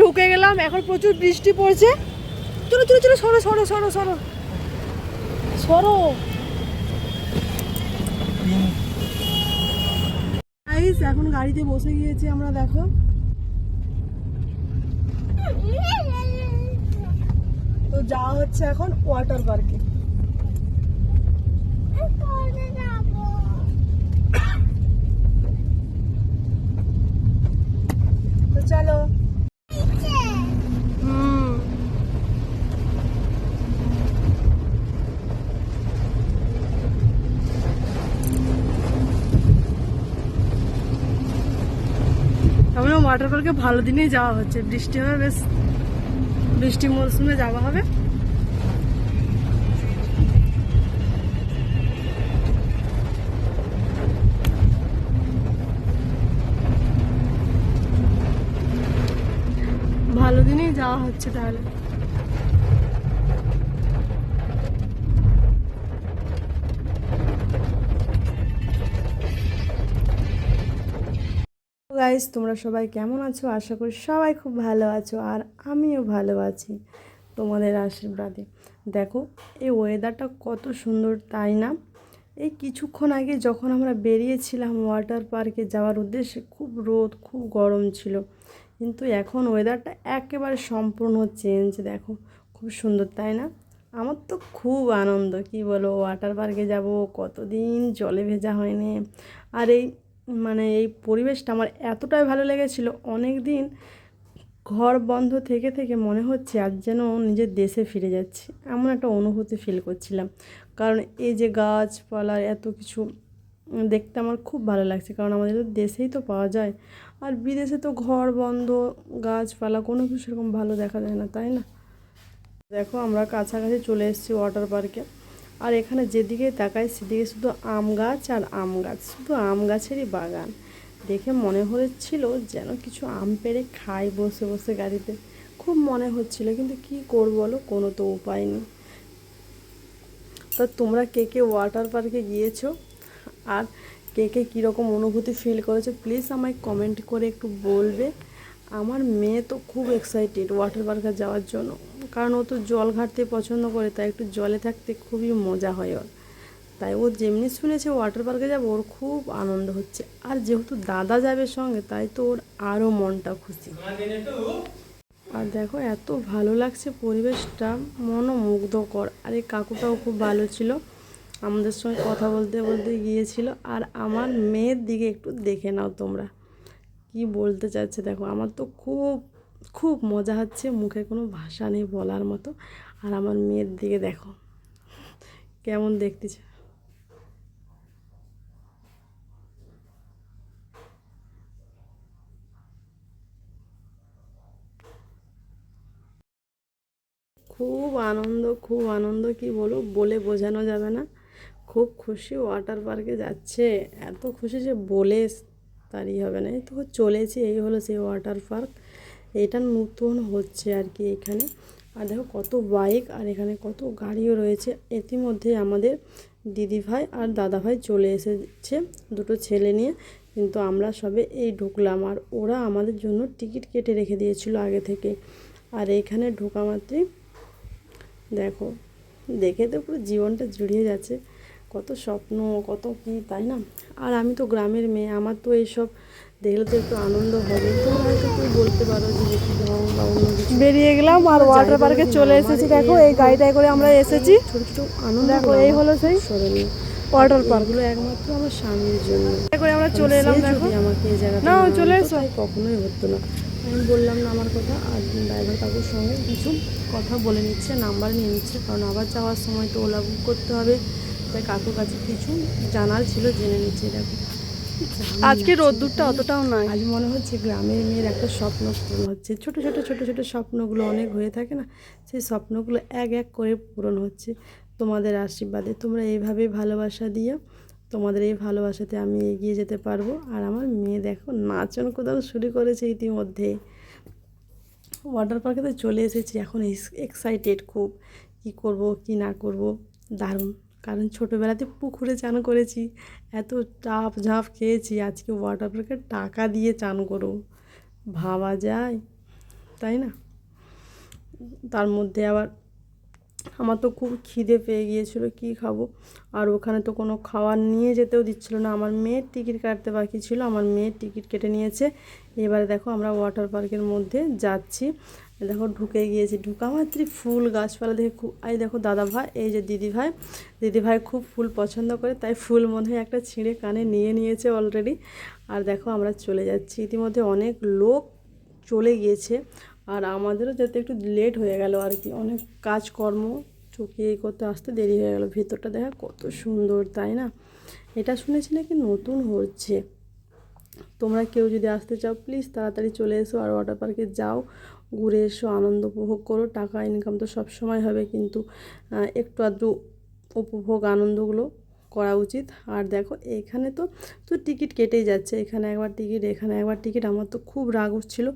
ঢুকে গেলাম, এখন প্রচুর বৃষ্টি পড়ছে। চলো চলো চলো সরো সরো সরো সরো। সরো। এখন গাড়িতে বসে গিয়েছি আমরা, দেখো। তো যাওয়া হচ্ছে এখন ওয়াটার পার্কে চলো হুম আমরা ওয়াটার পার্কে ভালো দিনেই যাওয়া হচ্ছে। বৃষ্টি হবে, বেশ বৃষ্টি মরশুমে যাওয়া হবে। ভালো দিনেই যাওয়া হচ্ছে তাহলে। গাইস তোমরা সবাই কেমন আছো? আশা করি সবাই খুব ভালো আছো আর আমিও ভালো আছি তোমাদের আশীর্বাদে। দেখো, এই ওয়েদারটা কত সুন্দর, তাই না? এই কিছুক্ষণ আগে যখন আমরা বেরিয়েছিলাম ওয়াটার পার্কে যাওয়ার উদ্দেশ্যে, খুব রোদ, খুব গরম ছিল। কিন্তু এখন ওয়েদারটা একেবারে সম্পূর্ণ চেঞ্জ দেখো, খুব সুন্দর, তাই না? আমার তো খুব আনন্দ, কি বলো ওয়াটার পার্কে যাব, কতদিন জলে ভেজা হয়নি। আর এই মানে এই পরিবেশটা আমার এতটাই ভালো লেগেছিল অনেক দিন ঘর বন্ধ থেকে থেকে মনে হচ্ছে আজ যেন নিজের দেশে ফিরে যাচ্ছি। এমন একটা অনুভূতি ফিল করছিলাম। কারণ এই যে গাছপালার এত কিছু দেখতে আমার খুব ভালো লাগছে, কারণ আমাদের তো দেশেই তো পাওয়া যায়। আর বিদেশে তো ঘর বন্ধ, গাছপালা কোনো কিছু সেরকম ভালো দেখা যায় না, তাই না? দেখো আমরা কাছাকাছি চলে এসেছি ওয়াটার পার্কে আর এখানে যেদিকে তাকাই সেদিকে শুধু আম গাছ আর আম গাছ, শুধু আম গাছেরই বাগান। দেখে মনে হচ্ছিল যেন কিছু আম পেড়ে খাই বসে বসে গাড়িতে। খুব মনে হচ্ছিল, কিন্তু কি করব বলো, কোনো তো উপায় নেই। তা তোমরা কে কে ওয়াটার পার্কে গিয়েছো? আর কে কে কীরকম অনুভূতি ফিল করেছ? প্লিজ আমায় কমেন্ট করে একটু বলবে। আমার মেয়ে তো খুব এক্সাইটেড ওয়াটার পার্কে যাওয়ার জন্য। কারণ ও তো জল ঘাটতে পছন্দ করে, তাই একটু জলে থাকতে খুবই মজা হয় ওর। তাই ও যেমনি শুনেছে ওয়াটার পার্কে যাব, ওর খুব আনন্দ হচ্ছে। আর যেহেতু দাদা যাবে সঙ্গে, তাই তো ওর আরও মনটা খুশি। আর দেখো, এত ভালো লাগছে পরিবেশটা মনোমুগ্ধকর আর এই কাকুটাও খুব ভালো ছিল। আমাদের সঙ্গে কথা বলতে বলতে গিয়েছিল। আর আমার মেয়ের দিকে একটু দেখে নাও তোমরা। কি বলতে চাচ্ছে দেখো, আমার তো খুব খুব মজা হচ্ছে মুখে কোনো ভাষা নেই বলার মতো। আর আমার মেয়ের দিকে দেখো, কেমন দেখতেছে। খুব আনন্দ খুব আনন্দ, কি বলো বলে বোঝানো যাবে না। খুব খুশি ওয়াটার পার্কে যাচ্ছে। এত খুশি যে বলে তারই হবে না। তো চলেছি, এই হলো সেই ওয়াটার পার্ক এটা নতুন হচ্ছে আর কি এখানে। আর দেখো কত বাইক আর এখানে কত গাড়িও রয়েছে। ইতিমধ্যে আমাদের দিদিভাই আর দাদাভাই চলে এসেছে দুটো ছেলে নিয়ে। কিন্তু আমরা সবে এই ঢুকলাম, আর ওরা আমাদের জন্য টিকিট কেটে রেখে দিয়েছিল আগে থেকে। আর এইখানে ঢোকা মাত্রই দেখো, দেখে তো পুরো জীবনটা জুড়িয়ে যাচ্ছে। কত স্বপ্ন কত কি তাই না? আর আমি তো গ্রামের মেয়ে আমার তো এইসব দেখলে তো একটু আনন্দ হবে। তোমরা হয়তো কেউ বলতে পারো যে বেশি ঢং বা অন্য কিছু। বেরিয়ে গেলাম আর ওয়াটার পার্কে চলে এসেছি দেখো এই গাড়িটায় করে আমরা এসেছি। ছোট ছোট আনন্দ দেখো এই হলো সেই স্মরণীয় ওয়াটার পার্ক এগুলো একমাত্র আমার স্বামীর জন্য। করে আমরা চলে এলাম দেখো। আমাকে এই জায়গাটা না, চলে এসো। তাই কখনোই হতো না। আমি বললাম না আমার কথা আর ড্রাইভার কাকুর সঙ্গে কিছু কথা বলে নিচ্ছে নাম্বার নিয়ে নিচ্ছে কারণ আবার যাওয়ার সময় তো ওলা বুক করতে হবে। তাই কাকুর কাছে কিছু জানার ছিল জেনে নিচ্ছে দেখো। আজকে রোদ্দুরটা অতটাও নাই। আজ মনে হচ্ছে গ্রামের মেয়ের একটা স্বপ্ন পূরণ হচ্ছে। ছোট ছোট ছোট ছোট স্বপ্নগুলো অনেক হয়ে থাকে না সেই স্বপ্নগুলো এক এক করে পূরণ হচ্ছে। তোমাদের আশীর্বাদে তোমরা এইভাবে ভালোবাসা দিও তোমাদের এই ভালোবাসাতে আমি এগিয়ে যেতে পারব। আর আমার মেয়ে দেখো নাচন কোদাল শুরু করেছে ইতিমধ্যে। ওয়াটার পার্কে তো চলে এসেছি এখন এক্সাইটেড খুব। কি করব কি না করব দারুণ। কারণ ছোটোবেলাতে পুকুরে চান করেছি, এত টাপ ঝাঁপ খেয়েছি, আজকে ওয়াটার পার্কে টাকা দিয়ে চান করব ভাবা যায়, তাই না? তার মধ্যে আবার আমার তো খুব খিদে পেয়ে গিয়েছিল, কি খাব? আর ওখানে তো কোনো খাবার নিয়ে যেতেও দিচ্ছিল না। আমার মেয়ের টিকিট কাটতে বাকি ছিল, আমার মেয়ের টিকিট কেটে নিয়েছে। এবারে দেখো আমরা ওয়াটার পার্কের মধ্যে যাচ্ছি। দেখো ঢুকে গিয়েছি। ঢুকা মাত্রই ফুল গাছপালা দেখে খুব এই দেখো দাদা ভাই এই যে দিদি ভাই দিদি ভাই খুব ফুল পছন্দ করে, তাই ফুল মনে হয় একটা ছিঁড়ে কানে নিয়ে নিয়েছে অলরেডি আর দেখো আমরা চলে যাচ্ছি। ইতিমধ্যে অনেক লোক চলে গিয়েছে, আর আমাদেরও যাতে একটু লেট হয়ে গেল আর কি। অনেক কাজকর্ম চুকিয়ে করতে আসতে দেরি হয়ে গেল। ভেতরটা দেখা কত সুন্দর, তাই না? এটা শুনেছি নাকি নতুন হচ্ছে। তোমরা কেউ যদি আসতে চাও প্লিজ তাড়াতাড়ি চলে এসো আর ওয়াটার পার্কে যাও। ঘুরে এসো, আনন্দ উপভোগ করো, টাকা ইনকাম তো সব সময় হবে, কিন্তু একটু আধটু উপভোগ, আনন্দগুলো করা উচিত। আর দেখো, এখানে তো তো টিকিট কেটেই যাচ্ছে, এখানে একবার টিকিট, এখানে একবার টিকিট, আমার তো খুব রাগ উঠছিল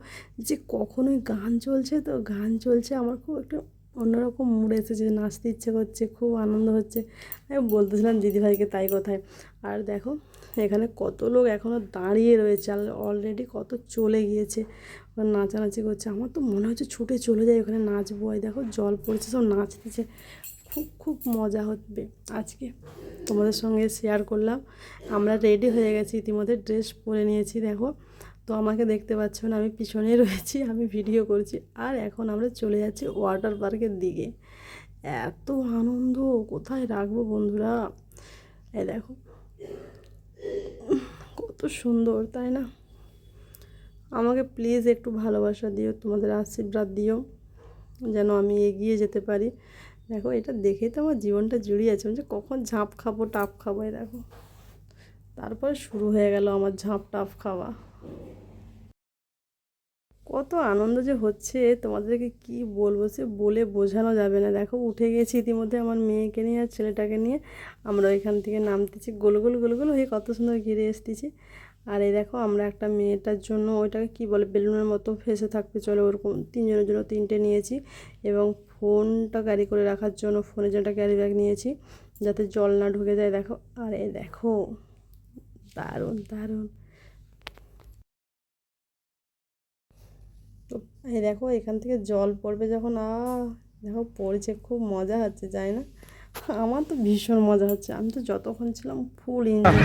যে কখনোই গান চলছে তো, গান চলছে, আমার খুব একটা অন্যরকম মুড এসেছে নাচতে ইচ্ছে করছে, খুব আনন্দ হচ্ছে। আমি বলতেছিলাম দিদিভাইকে তাই কথায়। আর দেখো, এখানে কত লোক এখনও দাঁড়িয়ে রয়েছে, আর অলরেডি কত চলে গিয়েছে নাচানাচি করছে। আমার তো মনে হচ্ছে ছুটে চলে যায় ওখানে নাচবো। এই দেখো, জল পড়ছে, সব নাচতেছে। খুব খুব মজা হবে আজকে। তোমাদের সঙ্গে শেয়ার করলাম। আমরা রেডি হয়ে গেছি, ইতিমধ্যে ড্রেস পরে নিয়েছি, দেখো। তো আমাকে দেখতে পাচ্ছ না, আমি পিছনে রয়েছি, আমি ভিডিও করছি। আর এখন আমরা চলে যাচ্ছি ওয়াটার পার্কের দিকে। এত আনন্দ, কোথায় রাখব বন্ধুরা? এ দেখো। কত সুন্দর, তাই না? আমাকে প্লিজ একটু ভালোবাসা দিও, তোমাদের আশীর্বাদ দিও, যেন আমি এগিয়ে যেতে পারি। দেখো, এটা দেখেই তো আমার জীবনটা জুড়িয়ে আছে যে কখন ঝাঁপ খাব, টাপ খাব দেখো। তারপরে শুরু হয়ে গেল আমার ঝাঁপ টাপ খাওয়া। কত আনন্দ যে হচ্ছে, তোমাদেরকে কি বলব সে বলে বোঝানো যাবে না। দেখো, উঠে গেছি ইতিমধ্যে আমার মেয়েকে নিয়ে আর ছেলেটাকে নিয়ে। আমরা এখান থেকে নামতেছি, গোল গোল গোল গোল হয়ে কত সুন্দর ঘিরে এসতেছি আর এই দেখো, আমরা একটা মেয়েটার জন্য ওইটাকে কি বলে, বেলুনের মতো ফেসে থাকতে চলে। ওরকম তিনজনের জন্য তিনটে নিয়েছি এবং ফোনটা ক্যারি করে রাখার জন্য ফোনের জন্য ক্যারি ব্যাগ নিয়েছি যাতে জল না ঢুকে যায়। দেখো, আর এই দেখো, দারুণ দারুণ। এই দেখো, এখান থেকে জল পড়বে যখন আ দেখো পড়ছে, খুব মজা হচ্ছে, যাই না? আমার তো ভীষণ মজা হচ্ছে, আমি তো যতক্ষণ ছিলাম ফুল এনজয়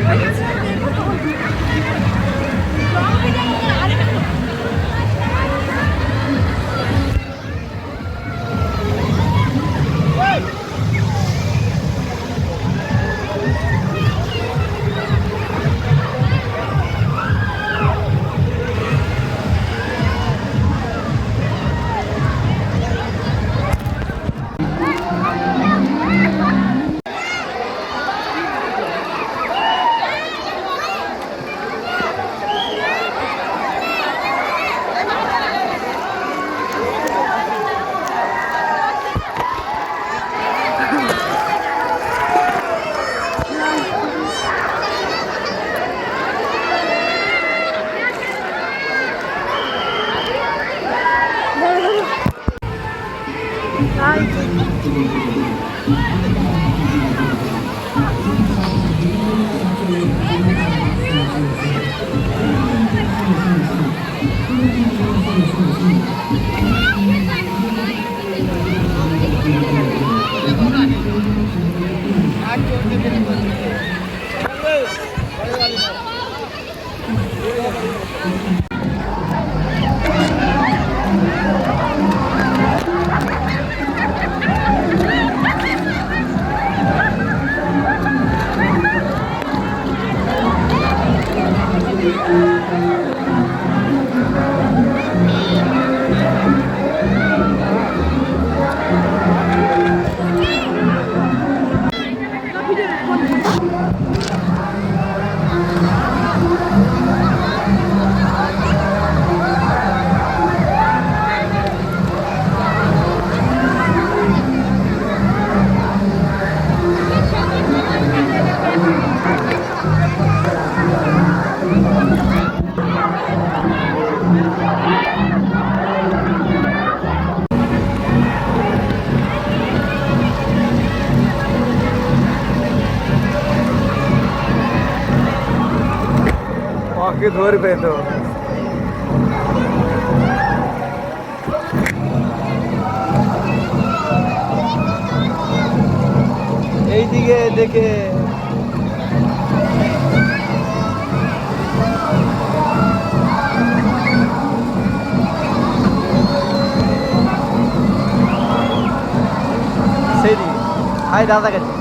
মুরগি ধরবে তো। এইদিকে দেখে সেই দিকে। হাই দাদা কাছে।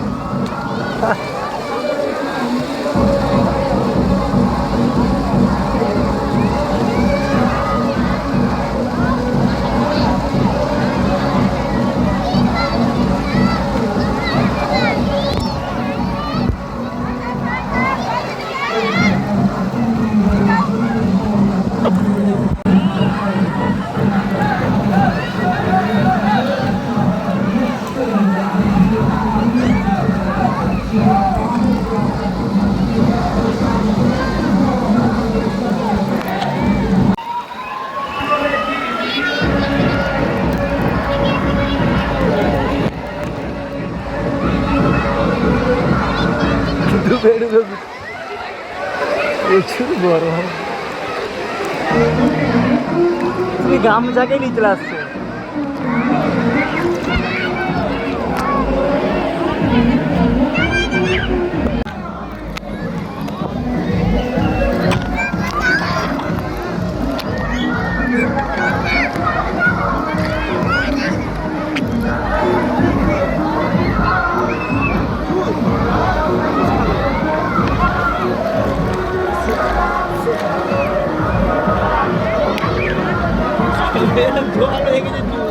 আমি যাকেই নিতে আসছে। তুমি গামছাকে নিয়ে চলে আসছো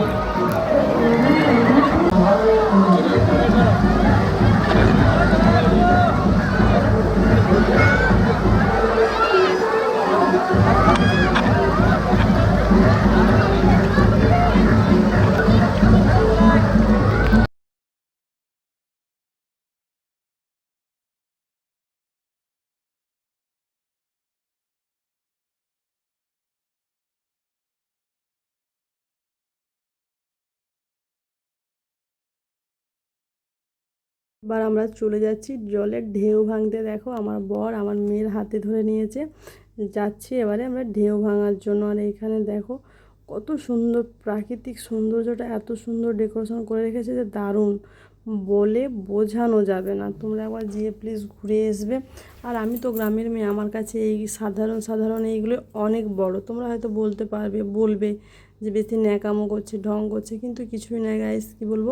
এবার আমরা চলে যাচ্ছি জলের ঢেউ ভাঙতে। দেখো, আমার বর আমার মেয়ের হাতে ধরে নিয়েছে। যাচ্ছি এবারে আমরা ঢেউ ভাঙার জন্য। আর এইখানে দেখো, কত সুন্দর প্রাকৃতিক সৌন্দর্যটা, এত সুন্দর ডেকোরেশন করে রেখেছে যে দারুণ। বলে বোঝানো যাবে না। তোমরা একবার গিয়ে প্লিজ ঘুরে আসবে। আর আমি তো গ্রামের মেয়ে, আমার কাছে এই সাধারণ সাধারণ এইগুলো অনেক বড়। তোমরা হয়তো বলতে পারবে, বলবে যে বেশি ন্যাকামো করছে, ঢং করছে, কিন্তু কিছুই না গাইস কী বলব?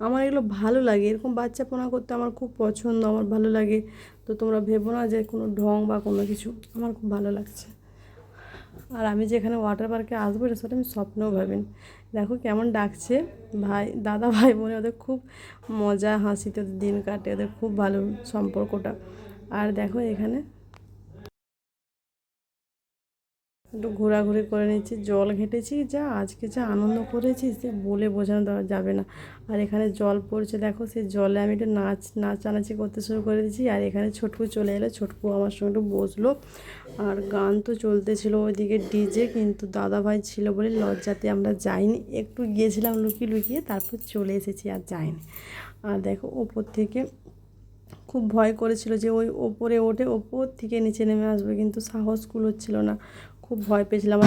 আমার এগুলো ভালো লাগে। এরকম বাচ্চাপনা করতে আমার খুব পছন্দ, আমার ভালো লাগে। তো তোমরা ভেবো না যে কোনো ঢং বা কোনো কিছু, আমার খুব ভালো লাগছে। আর আমি যেখানে ওয়াটার পার্কে আসব, এটা সেটা আমি স্বপ্নেও ভাবিনি। দেখো কেমন ডাকছে। ভাই, দাদা ভাই বোনে ওদের খুব মজা, হাসিতে দিন কাটে, ওদের খুব ভালো সম্পর্কটা। আর দেখো এখানে একটু ঘোরাঘুরি করে নিচ্ছি, জল ঘেটেছি, যা আজকে যা আনন্দ করেছি সে বলে বোঝানো যাবে না। আর এখানে জল পড়ছে, দেখো সেই জলে আমি একটু নাচ নাচানাচি করতে শুরু করে দিয়েছি। আর এখানে ছোটকু চলে এলো, ছোটকু আমার সঙ্গে একটু বসল। আর গান তো চলতেছিল ওইদিকে ডিজে, কিন্তু দাদা ভাই ছিল বলে লজ্জাতে আমরা যাইনি। একটু গিয়েছিলাম লুকিয়ে লুকিয়ে, তারপর চলে এসেছি আর যাইনি। আর দেখো ওপর থেকে খুব ভয় করেছিল যে ওই ওপরে ওঠে, ওপর থেকে নিচে নেমে আসবে, কিন্তু সাহস কুলোচ্ছিল না। খুব ভয় পেয়েছিলাম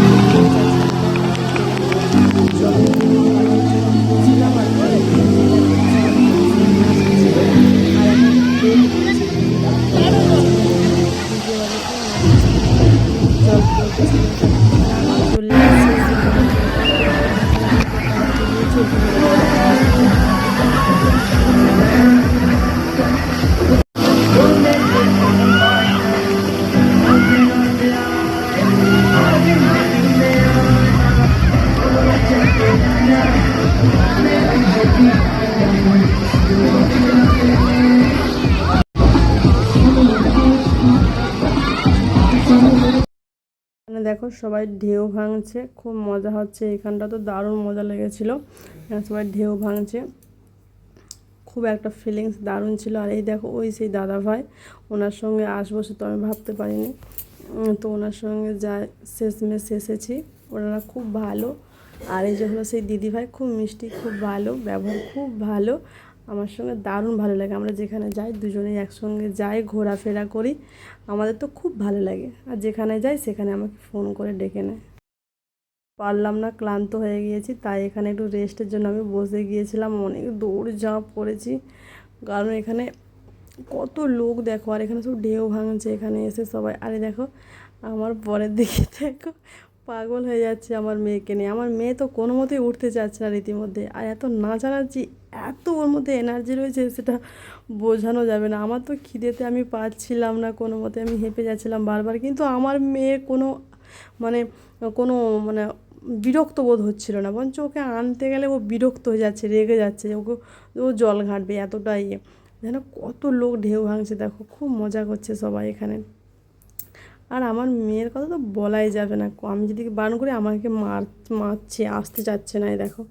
দেখো সবাই ঢেউ ভাঙছে, খুব মজা হচ্ছে, এখানটা তো দারুণ মজা লেগেছিলো। সবাই ঢেউ ভাঙছে, খুব একটা ফিলিংস দারুণ ছিল। আর এই দেখো, ওই সেই দাদা ভাই ওনার সঙ্গে আসব সে তো আমি ভাবতে পারিনি। তো ওনার সঙ্গে যা শেষমেশ এসেছি। ওনারা খুব ভালো। আর এই যে হলো সেই দিদি ভাই খুব মিষ্টি, খুব ভালো, ব্যবহার খুব ভালো। আমার সঙ্গে দারুণ ভালো লাগে। আমরা যেখানে যাই, দুজনেই একসঙ্গে যাই, ঘোরাফেরা করি। আমাদের তো খুব ভালো লাগে। আর যেখানে যাই, সেখানে আমাকে ফোন করে ডেকে নেয়। পারলাম না, ক্লান্ত হয়ে গিয়েছি। তাই এখানে একটু রেস্টের জন্য আমি বসে গিয়েছিলাম। অনেক দৌড় ঝাঁপ করেছি। কারণ এখানে কত লোক দেখো, আর এখানে সব ঢেউ ভাঙছে, এখানে এসে সবাই, আরে দেখো, আমার পরের দিকে দেখো, পাগল হয়ে যাচ্ছে আমার মেয়েকে নিয়ে। আমার মেয়ে তো কোনো মতেই উঠতে চাচ্ছে না রীতিমধ্যে, আর এত নাচানাচি, এত ওর মধ্যে এনার্জি রয়েছে, সেটা বোঝানো যাবে না। আমার তো খিদেতে আমি পাচ্ছিলাম না, কোনো মতে আমি হেঁপে যাচ্ছিলাম বারবার, কিন্তু আমার মেয়ে কোনো মানে কোনো মানে বিরক্ত বোধ হচ্ছিল না। বরঞ্চ ওকে আনতে গেলে ও বিরক্ত হয়ে যাচ্ছে, রেগে যাচ্ছে, ওকে, ও জল ঘাঁটবে এতটাই ইয়ে। যেন কত লোক ঢেউ ভাঙছে, দেখো খুব মজা করছে সবাই এখানে। আর আমার মেয়ের কথা তো বলাই যাবে না আমি যদি বারণ করি আমাকে মার মারছে, আসতে চাচ্ছে না দেখো।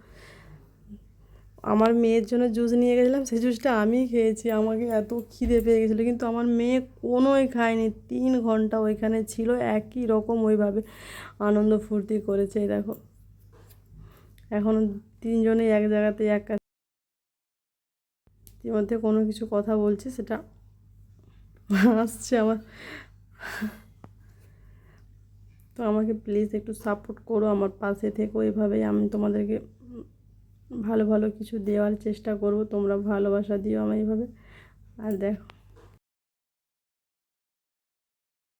আমার মেয়ের জন্য জুস নিয়ে গেছিলাম, সেই জুসটা আমি খেয়েছি, আমাকে এত খিদে পেয়ে গেছিল, কিন্তু আমার মেয়ে কোনোই খায়নি। তিন ঘণ্টা ওইখানে ছিল, একই রকম ওইভাবে আনন্দ ফুর্তি করেছে দেখো। এখন তিনজনেই এক জায়গাতে এক ইতিমধ্যে কোনো কিছু কথা বলছি, সেটা আসছে আমার। তো আমাকে প্লিজ একটু সাপোর্ট করো আমার পাশে থেকো, এভাবেই আমি তোমাদেরকে ভালো ভালো কিছু দেওয়ার চেষ্টা করব, তোমরা ভালোবাসা দিও আমার এইভাবে আর দেখো।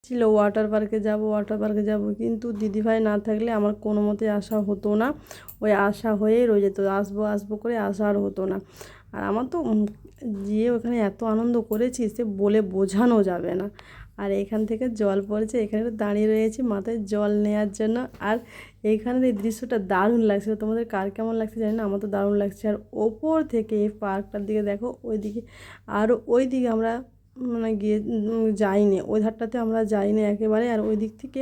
ছিল ওয়াটার পার্কে যাব ওয়াটার পার্কে যাব, কিন্তু দিদিভাই না থাকলে আমার কোনো মতে আসা হতো না। ওই আশা হয়েই রয়ে যেত, আসব আসব করে আসা আর হতো না। আর আমার তো যে গিয়ে ওখানে এত আনন্দ করেছি সে বলে বোঝানো যাবে না। আর এখান থেকে জল পড়েছে, এখানে দাঁড়িয়ে রয়েছি, মাথায় জল নেওয়ার জন্য। আর এইখানের এই দৃশ্যটা দারুণ লাগছিল তোমাদের কার কেমন লাগছে জানি না, আমার তো দারুণ লাগছে। আর ওপর থেকে এই পার্কটার দিকে দেখো, ওইদিকে, আর ওই দিকে আমরা মানে গিয়ে যাইনি। ওই ধারটাতে আমরা যাইনি একেবারে। আর ওই দিক থেকে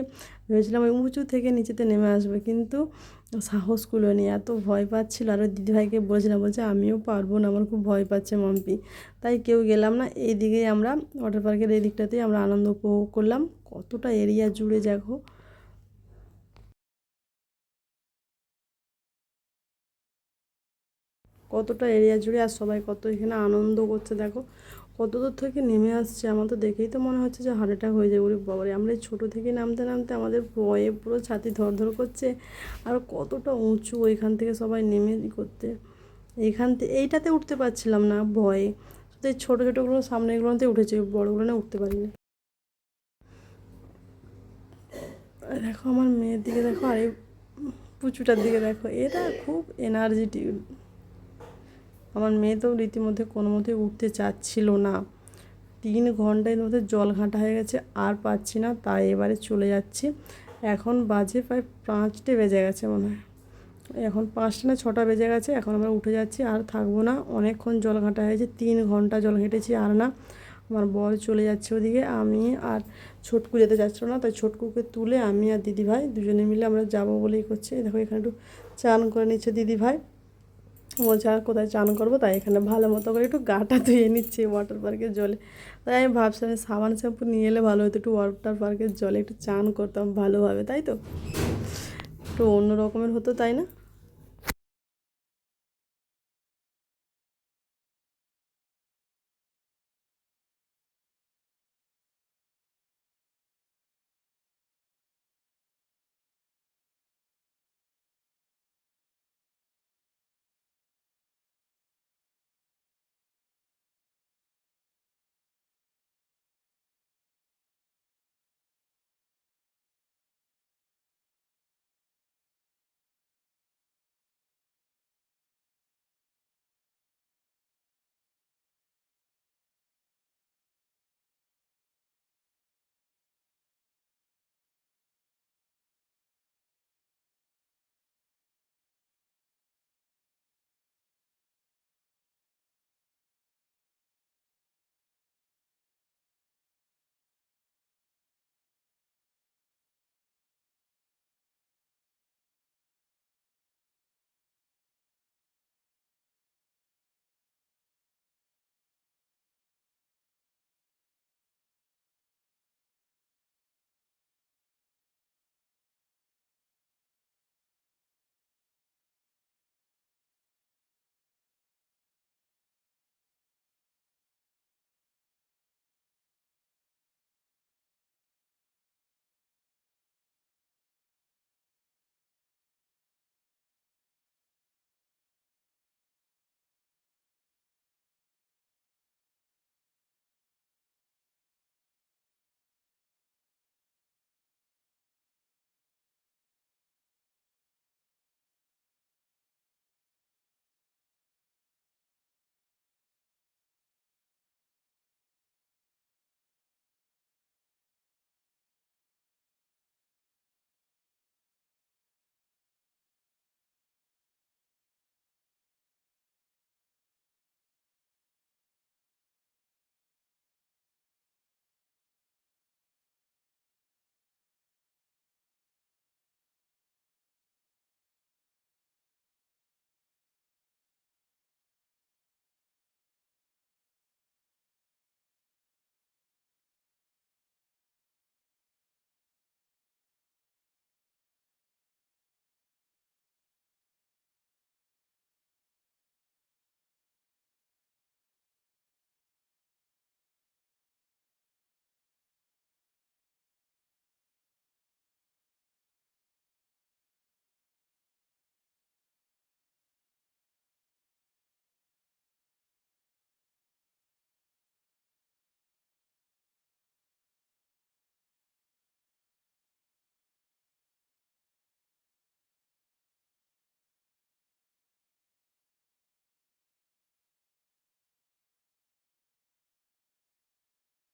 ভেবেছিলাম ওই উঁচু থেকে নিচেতে নেমে আসবে। কিন্তু সাহস কুলোনি এত ভয় পাচ্ছিল। আর ওই দিদিভাইকে বলেছিলাম, বলছে, আমিও পারব না, আমার খুব ভয় পাচ্ছে মাম্পি। তাই কেউ গেলাম না। এই দিকেই আমরা ওয়াটার পার্কের এই দিকটাতেই আমরা আনন্দ উপভোগ করলাম। কতটা এরিয়া জুড়ে, দেখো। কতটা এরিয়া জুড়ে, আর সবাই কত এখানে আনন্দ করছে, দেখো। কত দূর থেকে নেমে আসছে আমার তো দেখেই তো মনে হচ্ছে যে হার্ট অ্যাটাক হয়ে যাবে। ওরে বাবারে, আমরা ছোটো থেকে নামতে নামতে আমাদের ভয়ে পুরো ছাতি ধরধর করছে আর কতটা উঁচু ওইখান থেকে সবাই নেমে করতে। এইখান থেকে এইটাতে উঠতে পারছিলাম না ভয়ে। শুধু এই ছোটো ছোটোগুলো সামনেগুলোতে উঠেছে বড়গুলো না উঠতে পারিনি। দেখো আমার মেয়ের দিকে দেখো, আর এই পুচুটার দিকে দেখো, এরা খুব এনার্জেটিক আমার মেয়ে তো রীতিমধ্যে কোনো মতেই উঠতে চাচ্ছিল না। তিন ঘণ্টার মধ্যে জল ঘাঁটা হয়ে গেছে, আর পাচ্ছি না, তাই এবারে চলে যাচ্ছি। এখন বাজে প্রায় পাঁচটে বেজে গেছে মনে হয়। এখন পাঁচটা না ছটা বেজে গেছে, এখন আমরা উঠে যাচ্ছি, আর থাকব না। অনেকক্ষণ জল ঘাঁটা হয়েছে, তিন ঘণ্টা জল ঘেঁটেছি, আর না। আমার বর চলে যাচ্ছে ওদিকে, আমি আর ছোটকু যেতে যাচ্ছিল না, তাই ছোটকুকে তুলে আমি আর দিদিভাই দুজনে মিলে আমরা যাব বলেই করছি। দেখো এখানে একটু চান করে নিচ্ছে দিদিভাই। আর কোথায় চান করব? তাই এখানে ভালো মতো করে একটু গাটা ধুয়ে নিচ্ছি ওয়াটার পার্কের জলে। তাই আমি ভাবছিলাম সাবান শ্যাম্পু নিয়ে এলে ভালো হতো, একটু ওয়াটার পার্কের জলে একটু চান করতাম ভালোভাবে, তাই তো? একটু অন্য রকমের হতো, তাই না?